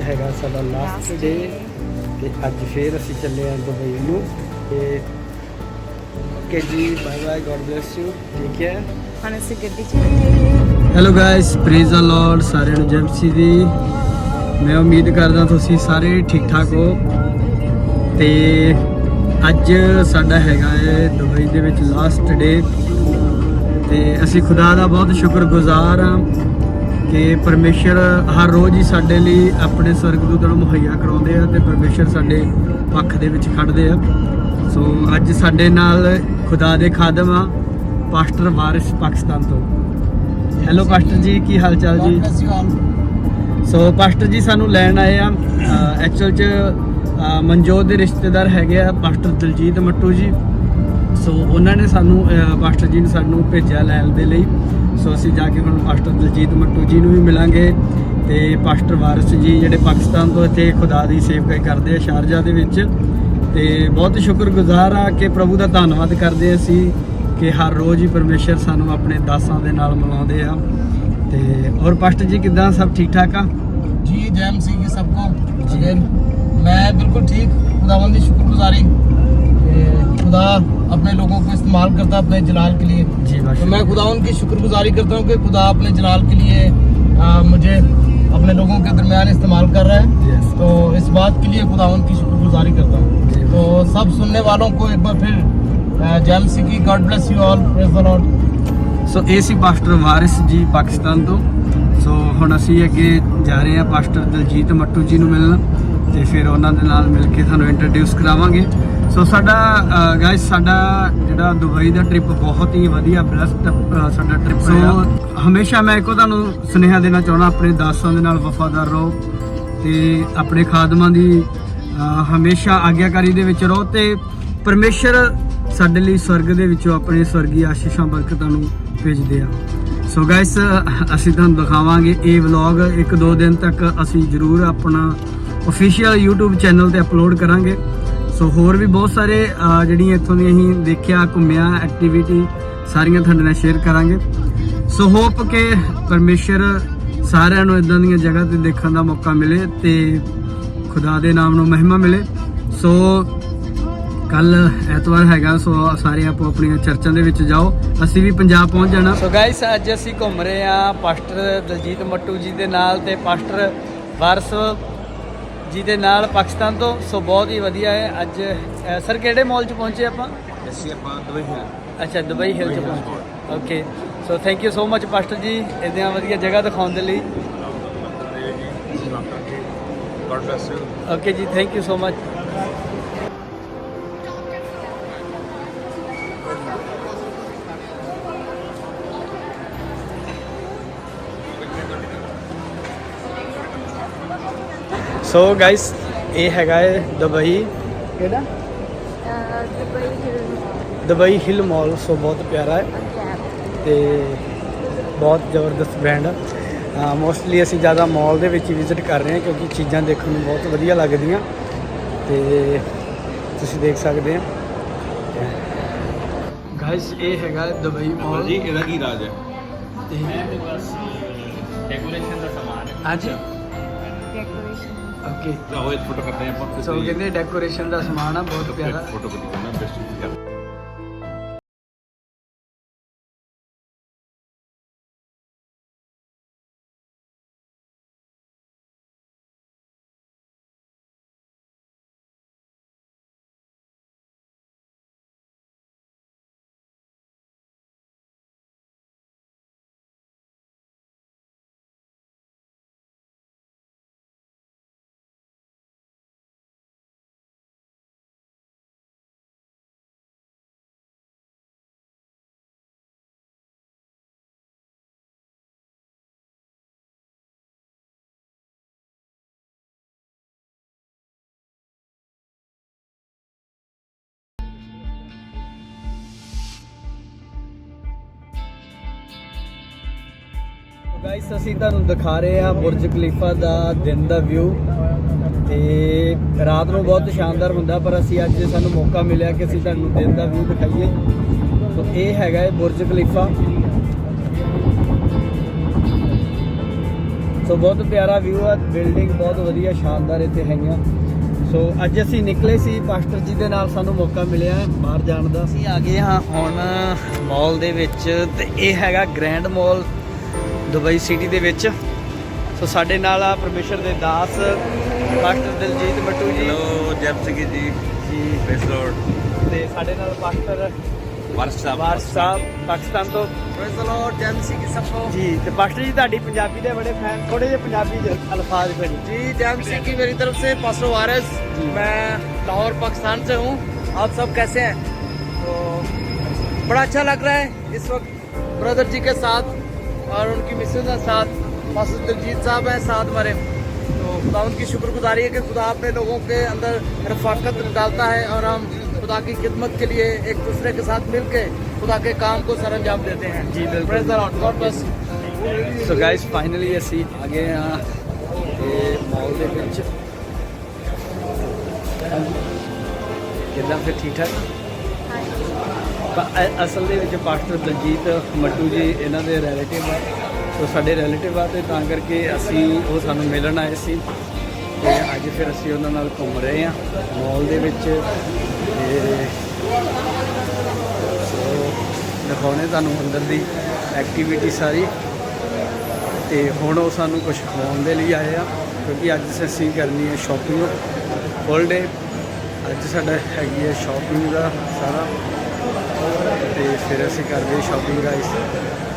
ਅੱਜ ਹੈਗਾ ਸਾਡਾ ਲਾਸਟ ਡੇ। ਤੇ ਅੱਜ ਫੇਰ ਅਸੀਂ ਚੱਲੇ ਆਂ ਦੁਬਈ ਨੂੰ ਤੇ ਓਕੇ ਜੀ bye bye God bless you ਠੀਕ ਹੈ ਹੁਣ ਅਸੀਂ ਗੱਡੀ 'ਚ hello guys praise the lord ਸਾਰਿਆਂ ਨੂੰ ਜੈ ਮਸੀਹ ਦੀ ਮੈਂ ਉਮੀਦ ਕਰਦਾ ਤੁਸੀਂ ਸਾਰੇ ਠੀਕ ਠਾਕ ਹੋ। ਤੇ ਅੱਜ ਸਾਡਾ ਹੈਗਾ ਹੈ ਦੁਬਈ ਦੇ ਵਿੱਚ ਲਾਸਟ ਡੇ ਤੇ ਅਸੀਂ ਖੁਦਾ ਦਾ ਬਹੁਤ ਸ਼ੁਕਰਗੁਜ਼ਾਰ ਹਾਂ। ਕਿ ਪਰਮੇਸ਼ਰ ਹਰ ਰੋਜ਼ ਹੀ ਸਾਡੇ ਲਈ ਆਪਣੇ ਸਵਰਗਦੂਤਾਂ ਨੂੰ ਮੁਹੱਈਆ ਕਰਾਉਂਦੇ ਆ ਤੇ ਪਰਮੇਸ਼ਰ ਸਾਡੇ ਪੱਖ ਦੇ ਵਿੱਚ ਖੜਦੇ ਆ। ਸੋ ਅੱਜ ਸਾਡੇ ਨਾਲ ਖੁਦਾ ਦੇ ਖਾਦਮ ਆ ਪਾਸਟਰ ਵਾਰਿਸ ਪਾਕਿਸਤਾਨ ਤੋਂ। ਹੈਲੋ ਪਾਸਟਰ ਜੀ ਕੀ ਹਾਲ ਚਾਲ ਜੀ ਸੋ ਪਾਸਟਰ ਜੀ ਸਾਨੂੰ ਲੈਣ ਆਏ ਆ। ਐਕਚੁਅਲ ਚ ਮਨਜੋਤ ਦੇ ਰਿਸ਼ਤੇਦਾਰ ਹੈਗੇ ਆ ਪਾਸਟਰ ਦਲਜੀਤ ਮੱਟੂ ਜੀ। ਸੋ ਉਹਨਾਂ ਨੇ ਸਾਨੂੰ ਪਾਸਟਰ ਜੀ ਨੇ ਸਾਨੂੰ ਭੇਜਿਆ ਲੈਣ ਦੇ ਲਈ। ਸੋ ਅਸੀਂ ਜਾ ਕੇ ਹੁਣ ਪਾਸਟਰ ਦਲਜੀਤ ਮੱਟੂ ਜੀ ਨੂੰ ਵੀ ਮਿਲਾਂਗੇ ਤੇ ਪਾਸਟਰ ਵਾਰਿਸ ਜੀ ਜਿਹੜੇ ਪਾਕਿਸਤਾਨ ਤੋਂ ਇੱਥੇ ਖੁਦਾ ਦੀ ਸੇਵਕਾਈ ਕਰਦੇ ਆ ਸ਼ਾਰਜਾ ਦੇ ਵਿੱਚ। ਤੇ ਬਹੁਤ ਸ਼ੁਕਰਗੁਜ਼ਾਰ ਆ ਕਿ ਪ੍ਰਭੂ ਦਾ ਧੰਨਵਾਦ ਕਰਦੇ ਅਸੀਂ ਕਿ ਹਰ ਰੋਜ਼ ਹੀ ਪਰਮੇਸ਼ਰ ਸਾਨੂੰ ਆਪਣੇ ਦਾਸਾਂ ਦੇ ਨਾਲ ਮਿਲਾਉਂਦੇ ਆ। ਤੇ ਹੋਰ ਪਾਸਟਰ ਜੀ ਕਿਦਾਂ? ਸਭ ਠੀਕ ਠਾਕ ਆ? ਜੀ ਜੈਮ ਸਿੰਘ ਜੀ ਸਭ ਕੋ ਅਗੇਨ ਮੈਂ ਬਿਲਕੁਲ ਠੀਕ। ਖੁਦਾਵੰਦ ਦੀ ਸ਼ੁਕਰਗੁਜ਼ਾਰੀ। खुदा अपने लोगों को इस्तेमाल करता है अपने जलाल के लिए जी तो मैं खुदावंद की शुक्रगुजारी करता हूँ कि खुदा अपने जलाल के लिए आ, मुझे अपने लोगों के दरमियान इस्तेमाल कर रहा है Yes. तो इस बात के लिए खुदावंद की शुक्रगुजारी करता हूँ जी। तो सब सुनने वालों को एक बार फिर जैम सिंह की God bless you all praise the Lord so ਇਹ ਸੀ ਪਾਸਟਰ ਵਾਰਿਸ ਜੀ ਪਾਕਿਸਤਾਨ ਤੋਂ ਸੋ ਹੁਣ ਅਸੀਂ ਅੱਗੇ ਜਾ ਰਹੇ ਹਾਂ ਪਾਸਟਰ ਦਲਜੀਤ ਮੱਟੂ ਜੀ ਨੂੰ ਮਿਲਣ ਤੇ ਫਿਰ ਉਹਨਾਂ ਦੇ ਨਾਲ ਮਿਲ ਕੇ ਤੁਹਾਨੂੰ ਇੰਟਰੋਡਿਊਸ ਕਰਾਵਾਂਗੇ ਸੋ ਸਾਡਾ ਗਾਇਸ ਸਾਡਾ ਜਿਹੜਾ ਦੁਬਈ ਦਾ ਟ੍ਰਿਪ ਬਹੁਤ ਹੀ ਵਧੀਆ ਬਲੈਸਡ ਸਾਡਾ ਟ੍ਰਿਪ ਰਿਹਾ ਹਮੇਸ਼ਾ ਮੈਂ ਇੱਕੋ ਤੁਹਾਨੂੰ ਸੁਨੇਹਾ ਦੇਣਾ ਚਾਹੁੰਦਾ ਆਪਣੇ ਦਾਸਾਂ ਦੇ ਨਾਲ ਵਫਾਦਾਰ ਰਹੋ ਤੇ ਆਪਣੇ ਖਾਦਮਾਂ ਦੀ ਹਮੇਸ਼ਾ ਆਗਿਆਕਾਰੀ ਦੇ ਵਿੱਚ ਰਹੋ ਤੇ ਪਰਮੇਸ਼ਰ ਸਾਡੇ ਲਈ ਸਵਰਗ ਦੇ ਵਿੱਚੋਂ ਆਪਣੇ ਸਵਰਗੀ ਆਸ਼ੀਸ਼ਾਂ ਬਰਕਤਾਂ ਨੂੰ ਭੇਜਦੇ ਆ। ਸੋ ਗਾਇਸ ਅਸੀਂ ਤੁਹਾਨੂੰ ਦਿਖਾਵਾਂਗੇ ਇਹ ਵਲੌਗ ਇੱਕ ਦੋ ਦਿਨ ਤੱਕ ਅਸੀਂ ਜ਼ਰੂਰ ਆਪਣਾ ਅਫੀਸ਼ੀਅਲ YouTube ਚੈਨਲ ਤੇ ਅਪਲੋਡ ਕਰਾਂਗੇ। ਸੋ ਹੋਰ ਵੀ ਬਹੁਤ ਸਾਰੇ ਜਿਹੜੀਆਂ ਇੱਥੋਂ ਦੀਆਂ ਅਸੀਂ ਦੇਖਿਆ, ਘੁੰਮਿਆ ਐਕਟੀਵਿਟੀ ਸਾਰੀਆਂ ਤੁਹਾਡੇ ਨਾਲ ਸ਼ੇਅਰ ਕਰਾਂਗੇ। ਸੋ ਹੋਪ ਕਿ ਪਰਮੇਸ਼ਰ ਸਾਰਿਆਂ ਨੂੰ ਇਦਾਂ ਦੀਆਂ ਜਗ੍ਹਾ ਤੇ ਦੇਖਣ ਦਾ ਮੌਕਾ ਮਿਲੇ ਤੇ ਖੁਦਾ ਦੇ ਨਾਮ ਨੂੰ ਮਹਿਮਾ ਮਿਲੇ। ਸੋ ਕੱਲ ਐਤਵਾਰ ਹੈਗਾ ਸੋ ਸਾਰੇ ਆਪੋ ਆਪਣੀਆਂ ਚਰਚਾਂ ਦੇ ਵਿੱਚ ਜਾਓ। ਅਸੀਂ ਵੀ ਪੰਜਾਬ ਪਹੁੰਚ ਜਾਣਾ। ਸੋ ਗਾਇਸ ਅੱਜ ਅਸੀਂ ਘੁੰਮ ਰਹੇ ਆ ਪਾਸਟਰ ਦਲਜੀਤ ਮੱਟੂ ਜੀ ਦੇ ਨਾਲ ਤੇ ਪਾਸਟਰ ਵਾਰਸ ਜੀ ਦੇ ਨਾਲ ਪਾਕਿਸਤਾਨ ਤੋਂ ਸੋ ਬਹੁਤ ਹੀ ਵਧੀਆ ਹੈ। ਅੱਜ ਸਰ ਕਿਹੜੇ ਮਾਲ 'ਚ ਪਹੁੰਚੇ ਆਪਾਂ? ਅਸੀਂ ਆਪਾਂ ਦੁਬਈ ਹਿਲ ਅੱਛਾ ਦੁਬਈ ਹਿਲ 'ਚ ਪਹੁੰਚੇ। Okay so thank you so much pastor ji ਇਦਾਂ ਵਧੀਆ ਜਗ੍ਹਾ ਦਿਖਾਉਣ ਦੇ ਲਈ। God bless you okay ji thank you so much so guys ਇਹ ਹੈਗਾ ਹੈ ਦੁਬਈ। ਕਿਹੜਾ? ਦੁਬਈ ਹਿਲ ਦੁਬਈ ਹਿਲ ਮਾਲ ਸੋ ਬਹੁਤ ਪਿਆਰਾ ਹੈ। ਤੇ ਬਹੁਤ ਜ਼ਬਰਦਸਤ ਬ੍ਰਾਂਡ ਆ। ਮੋਸਟਲੀ ਅਸੀਂ ਜ਼ਿਆਦਾ ਮਾਲ ਦੇ ਵਿੱਚ ਵਿਜ਼ਿਟ ਕਰ ਰਹੇ ਹਾਂ ਕਿਉਂਕਿ ਚੀਜ਼ਾਂ ਦੇਖਣ ਨੂੰ ਬਹੁਤ ਵਧੀਆ ਲੱਗਦੀਆਂ। ਤੇ ਤੁਸੀਂ ਦੇਖ ਸਕਦੇ ਆ ਗਾਇਸ ਇਹ ਹੈਗਾ ਦੁਬਈ ਮਾਲ ਜੀ ਇਹਦਾ ਕੀ ਰਾਜ ਹੈ? ਡੈਕੋਰੇਸ਼ਨ ਦਾ ਸਮਾਨ ਹੈ। ਹਾਂਜੀ। ਓਕੇ ਆਓ ਇੱਕ ਫੋਟੋ ਕਰਦੇ ਆਪਾਂ। ਸੋ ਕਹਿੰਦੇ ਡੈਕੋਰੇਸ਼ਨ ਦਾ ਸਮਾਨ ਆ ਬਹੁਤ ਪਿਆਰਾ। ਫੋਟੋ ਕਰੀ ਕਰਨਾ ਬੈਸਟ ਗਾਇਸ ਅਸੀਂ ਤੁਹਾਨੂੰ ਦਿਖਾ ਰਹੇ ਹਾਂ ਬੁਰਜ ਖਲੀਫਾ ਦਾ ਦਿਨ ਦਾ ਵਿਊ ਤੇ ਰਾਤ ਨੂੰ ਬਹੁਤ ਸ਼ਾਨਦਾਰ ਹੁੰਦਾ, ਪਰ ਅਸੀਂ ਅੱਜ ਸਾਨੂੰ ਮੌਕਾ ਮਿਲਿਆ ਕਿ ਅਸੀਂ ਤੁਹਾਨੂੰ ਦਿਨ ਦਾ ਵਿਊ ਦਿਖਾਈਏ। ਸੋ ਇਹ ਹੈਗਾ ਹੈ ਬੁਰਜ ਖਲੀਫਾ। ਸੋ ਬਹੁਤ ਪਿਆਰਾ ਵਿਊ ਆ ਬਿਲਡਿੰਗ ਬਹੁਤ ਵਧੀਆ, ਸ਼ਾਨਦਾਰ ਇੱਥੇ ਹੈਗੀਆਂ। ਸੋ ਅੱਜ ਅਸੀਂ ਨਿਕਲੇ ਸੀ, ਪਾਸਟਰ ਜੀ ਦੇ ਨਾਲ ਸਾਨੂੰ ਮੌਕਾ ਮਿਲਿਆ ਬਾਹਰ ਜਾਣ ਦਾ। ਅਸੀਂ ਆ ਗਏ ਹਾਂ ਹੁਣ ਮਾਲ ਦੇ ਵਿੱਚ ਤੇ ਇਹ ਹੈਗਾ ਗ੍ਰੈਂਡ ਮਾਲ। ਦੁਬਈ ਸਿਟੀ ਦੇ ਵਿੱਚ ਸੋ ਸਾਡੇ ਨਾਲ ਆ ਪਰਮੇਸ਼ਰ ਦੇ ਦਾਸ ਪਾਸਟਰ ਦਿਲਜੀਤ ਮੱਟੂ ਜੀ ਹੈਲੋ ਜੈਪ ਸਿੰਘ ਜੀ ਜੀ ਬੇਸ ਰੋਡ ਤੇ ਸਾਡੇ ਨਾਲ ਪਾਸਟਰ ਵਾਰਸ ਸਾਹਿਬ ਵਾਰਸ ਸਾਹਿਬ ਪਾਕਿਸਤਾਨ ਤੋਂ praise the Lord Jain Singh की सबको ਜੀ ਤੇ ਪਾਸਟਰ ਜੀ ਤੁਹਾਡੀ ਪੰਜਾਬੀ ਦੇ ਬੜੇ ਫੈਨ ਥੋੜੇ ਜਿਹੇ ਪੰਜਾਬੀ ਜਿਹੇ ਅਲਫਾਜ਼ ਫਿਰ जी जैन सिंह की मेरी तरफ से पास्टर वारिस मैं लाहौर पाकिस्तान से हूँ आप सब कैसे हैं तो बड़ा अच्छा लग रहा है इस वक्त ब्रदर जी के साथ और उनकी मिसेज के साथ पास्टर दिलजीत साहब हैं साथ हमारे तो खुदा उनकी शुक्रगुजारी है कि खुदा अपने लोगों के अंदर रफाकत डालता है और हम खुदा की खिदमत के लिए एक दूसरे के साथ मिलके खुदा के काम को सर अंजाम देते हैं जी, बिल्कुल। Praise the Lord. God bless. So guys finally ਅਸੀਂ ਆ ਗਏ ਆ ਤੇ ਮਾਲ ਦੇ ਵਿੱਚ ਕਿੱਦਾਂ ਫਿਰ ਠੀਕ ਠਾਕ ਪ- ਅ- ਅਸਲ ਦੇ ਵਿੱਚ ਪਾਸਟਰ ਦਲਜੀਤ ਮੱਟੂ ਜੀ ਇਹਨਾਂ ਦੇ ਰਿਲੇਟਿਵ ਆ। ਸੋ ਸਾਡੇ ਰਿਲੇਟਿਵ ਆ ਤੇ ਤਾਂ ਕਰਕੇ ਅਸੀਂ ਉਹ ਸਾਨੂੰ ਮਿਲਣ ਆਏ ਸੀ। ਤੇ ਅੱਜ ਫਿਰ ਅਸੀਂ ਉਹਨਾਂ ਨਾਲ ਘੁੰਮ ਰਹੇ ਆ ਮਾਲ ਦੇ ਵਿੱਚ। ਤੇ ਸੋ ਦਿਖਾਉਣੇ ਤੁਹਾਨੂੰ ਅੰਦਰ ਦੀ ਐਕਟੀਵਿਟੀ ਸਾਰੀ। ਤੇ ਹੁਣ ਉਹ ਸਾਨੂੰ ਕੁਝ ਖਵਾਉਣ ਦੇ ਲਈ ਆਏ ਆ, ਕਿਉਂਕਿ ਅੱਜ ਅਸੀਂ ਕਰਨੀ ਹੈ ਸ਼ਾਪਿੰਗ ਫੁੱਲ ਡੇ ਅੱਜ ਸਾਡਾ ਹੈਗੀ ਹੈ ਸ਼ਾਪਿੰਗ ਦਾ ਸਾਰਾ। ਤੇ ਫਿਰ ਅਸੀਂ ਕਰਦੇ ਸ਼ਾਪਿੰਗ ਗਾਇਸ